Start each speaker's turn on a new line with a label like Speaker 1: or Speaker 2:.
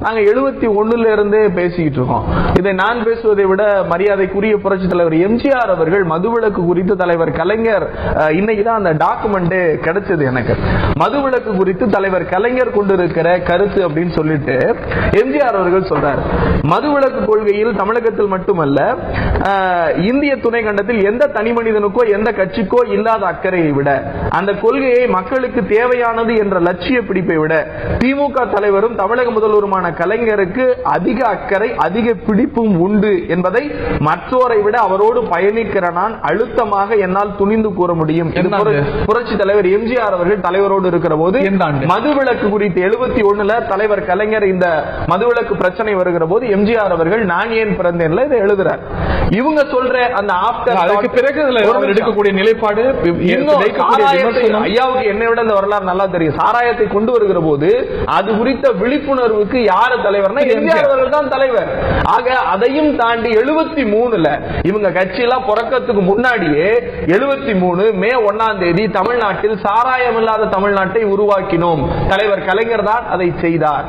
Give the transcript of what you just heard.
Speaker 1: நாங்க எழுபத்தி ஒண்ணுல இருந்தே பேசிக்கிட்டு இருக்கோம். இதை நான் பேசுவதை விட மரியாதைக்குரிய புரட்சி தலைவர் எம்ஜிஆர் அவர்கள் மதுவிலக்கு குறித்து தலைவர் கலைஞர் இன்னைக்கு தான் அந்த டாக்குமெண்ட் கிடைச்சது எனக்கு. மதுவிலக்கு குறித்து தலைவர் கலைஞர் கொண்டிருக்கிற கருத்து அப்படின்னு சொல்லிட்டு எம்ஜிஆர் அவர்கள் சொல்றாரு. மதுவிலக்கு கொள்கையில் தமிழகத்தில் மட்டுமல்ல இந்திய துணை கண்டத்தில் எந்த தனி மனிதனுக்கோ எந்த கட்சிக்கோ இல்லாத அக்கறையை விட அந்த கொள்கையை மக்களுக்கு தேவையானது என்ற லட்சிய பிடிப்பை விட திமுக தலைவரும் தமிழக முதல்வருமான கலைஞருக்கு அதிக அக்கறை அதிக பிடி பிடிப்பும் உண்டு என்பதை மற்றோரை விட அவரோடு பயணிக்கிற நான் அழுத்தமாக என்னால் துணிந்து கூற முடியும். புரட்சி தலைவர் எம்ஜிஆர் அவர்கள் தலைவரோடு இருக்கிற போது
Speaker 2: ஆண்டு?
Speaker 1: மதுவிலக்கு குறித்து எழுபத்தி ஒண்ணுல தலைவர் கலைஞர் இந்த மதுவிலக்கு பிரச்சனை வருகிற போது எம்ஜிஆர் அவர்கள் நான் ஏன் பிறந்தேன்ல? இதை எழுதுறார். இவங்க சொல்ற அந்த ஆப்டர்
Speaker 2: அதுக்கு பிறகு எடுக்கக்கூடிய நிலைப்பாடு
Speaker 1: ஐயாவுக்கு என்னை விட இந்த வரலாறு நல்லா தெரியும். சாராயத்தை கொண்டு வருகிற போது அது குறித்த விழிப்புணர்வுக்கு யாரு தலைவர்னா எம்ஜிஆர். அவர்கள் தான் தலைவர். ஆக அதையும் தாண்டி எழுபத்தி மூணுல இவங்க கட்சி எல்லாம் பிறக்கத்துக்கு முன்னாடியே எழுபத்தி மூணு மே ஒன்னாம் தேதி தமிழ்நாட்டில் சாராயம் இல்லாத தமிழ்நாட்டை உருவாக்கினோம். தலைவர் கலைஞர் தான் அதை செய்தார்.